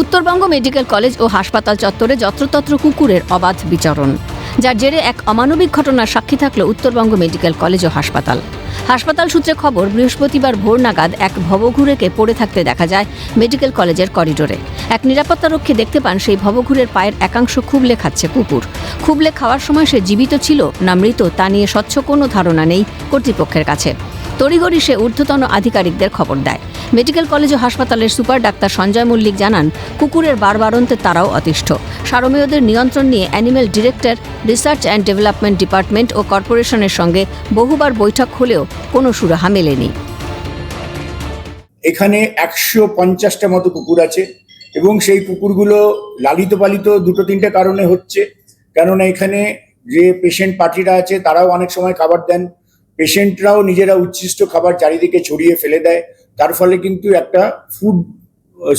Uttarbanga medical college ও হাসপাতাল চত্বরে যত্রতত্র কুকুরের অবাধ বিচরণ। যার জেরে এক অমানবিক ঘটনার সাক্ষী থাকল উত্তরবঙ্গ মেডিকেল কলেজ ও হাসপাতাল। হাসপাতাল সূত্রে খবর, বৃহস্পতিবার ভোর নাগাদ এক ভবঘুরেকে পড়ে থাকতে দেখা যায় মেডিকেল কলেজের করিডোরে। এক নিরাপত্তারক্ষী দেখতে পান সেই ভবঘুরের পায়ের একাংশ খুবলে খাচ্ছে কুকুর। খুবলে খাওয়ার সময় সে জীবিত ছিল না মৃত তা নিয়ে স্বচ্ছ কোনো ধারণা নেই কর্তৃপক্ষের কাছে। তড়িঘড়ি সে ঊর্ধ্বতন আধিকারিকদের খবর দেয়। মেডিকেল কলেজ ও হাসপাতালের সুপার ডাক্তার সঞ্জয় মল্লিক জানান, কুকুরের বারবারন্তে তারাও অতিষ্ঠ। সারমেয়দের নিয়ন্ত্রণ নিয়ে animal director, research and development department ও কর্পোরেশনের সঙ্গে বহুবার বৈঠক হলেও কোনো সুরাহা মেলেনি। এখানে একশো পঞ্চাশটা মতো কুকুর আছে এবং সেই কুকুরগুলো লালিত পালিত দুটো তিনটে কারণে হচ্ছে। কেননা এখানে যে পেশেন্ট পার্টিরা আছে তারাও অনেক সময় খাবার দেন। পেশেন্টরাও নিজেরা উচ্ছিষ্ট খাবার চারিদিকে ছড়িয়ে ফেলে দেয়। তার ফলে কিন্তু একটা ফুড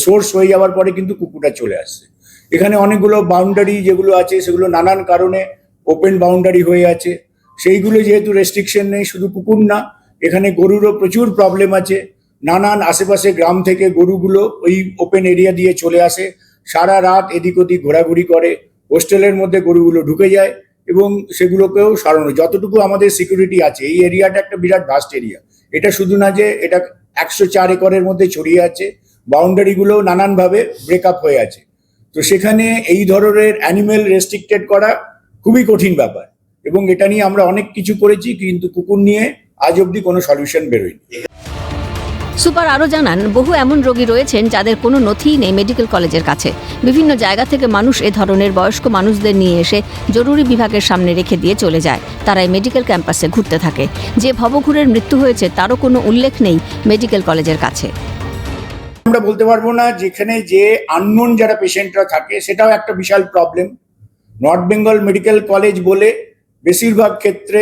সোর্স হয়ে যাওয়ার পরে কিন্তু কুকুরটা চলে আসছে। এখানে অনেকগুলো বাউন্ডারি যেগুলো আছে, সেগুলো নানান কারণে ওপেন বাউন্ডারি হয়ে আছে। সেইগুলো যেহেতু রেস্ট্রিকশন নেই, শুধু কুকুর না, এখানে গরুরও প্রচুর প্রবলেম আছে। নানান আশেপাশে গ্রাম থেকে গরুগুলো ওই ওপেন এরিয়া দিয়ে চলে আসে। সারা রাত এদিক ওদিক ঘোরাঘুরি করে হোস্টেলের মধ্যে গরুগুলো ঢুকে যায় এবং সেগুলোকেও সারানো। যতটুকু আমাদের সিকিউরিটি আছে, এই এরিয়াটা একটা বিরাট ভাস্ট এরিয়া এটা শুধু না যে, এটা একশো চার একরের মধ্যে ছড়িয়ে আছে। বাউন্ডারিগুলো নানানভাবে ব্রেকআপ হয়ে আছে। তো সেখানে এই ধরনের অ্যানিমেল রেস্ট্রিক্টেড করা খুবই কঠিন ব্যাপার এবং এটা নিয়ে আমরা অনেক কিছু করেছি, কিন্তু কুকুর নিয়ে আজ অব্দি কোনো সলিউশন বেরোয়নি। সুপার আরও জানান, বহু এমন রোগী রয়েছেন যাদের কোনো নথিই নেই মেডিকেল কলেজের কাছে। বিভিন্ন জায়গা থেকে মানুষ এ ধরনের বয়স্ক মানুষদের নিয়ে এসে জরুরি বিভাগের সামনে রেখে দিয়ে চলে যায়। তারাই মেডিকেল ক্যাম্পাসে ঘুরতে থাকে। যে ভবঘুরের মৃত্যু হয়েছে তারও কোনো উল্লেখ নেই মেডিকেল কলেজের কাছে। আমরা বলতে পারব না যেখানে যে আননোন যারা পেশেন্টরা থাকে, সেটাও একটা বিশাল problem. North Bengal medical college বলে বেশিরভাগ ক্ষেত্রে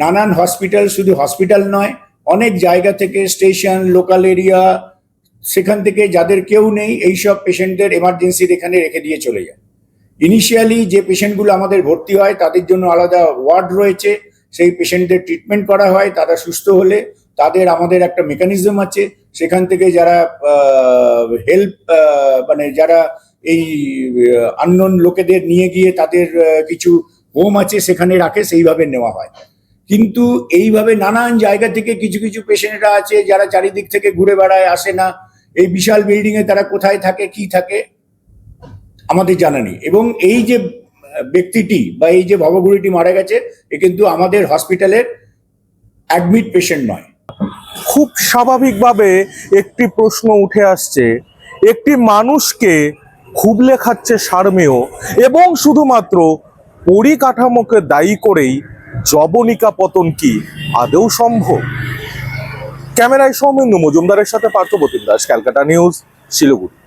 নানান হসপিটাল শুধু হসপিটাল নয় অনেক জায়গা থেকে, স্টেশন, লোকাল এরিয়া, সেখান থেকে যাদের কেউ নেই, এইসব পেশেন্টদের এমার্জেন্সির এখানে রেখে দিয়ে চলে যায়। ইনিশিয়ালি যে পেশেন্টগুলো আমাদের ভর্তি হয়, তাদের জন্য আলাদা ওয়ার্ড রয়েছে। সেই পেশেন্টদের ট্রিটমেন্ট করা হয়, তারা সুস্থ হলে তাদের আমাদের একটা মেকানিজম আছে। সেখান থেকে যারা হেল্প মানে যারা এই আননোন লোকেদের নিয়ে গিয়ে তাদের কিছু হোম আছে, সেখানে রাখে, সেইভাবে নেওয়া হয়। কিন্তু এইভাবে নানান জায়গা থেকে কিছু কিছু পেশেন্টরা আছে যারা চারিদিক থেকে ঘুরে বেড়ায়, আসে না। এই বিশাল বিল্ডিং এ তারা কোথায় থাকে, কি থাকে, আমাদের জানা নেই। এবং এই যে ব্যক্তিটি বা এই যে ভবঘুরিটি মারা গেছে, এ কিন্তু আমাদের হসপিটালের অ্যাডমিট পেশেন্ট নয়। খুব স্বাভাবিকভাবে একটি প্রশ্ন উঠে আসছে। একটি মানুষকে খুবলে খাচ্ছে সারমেয় এবং শুধুমাত্র পরিকাঠামোকে দায়ী করেই জবনিকা পতন কি আদৌ সম্ভব? ক্যামেরায় সৌমেন্দু মজুমদারের সাথে পার্থপ্রতিম দাস ক্যালকাটা নিউজ শিলিগুড়ি।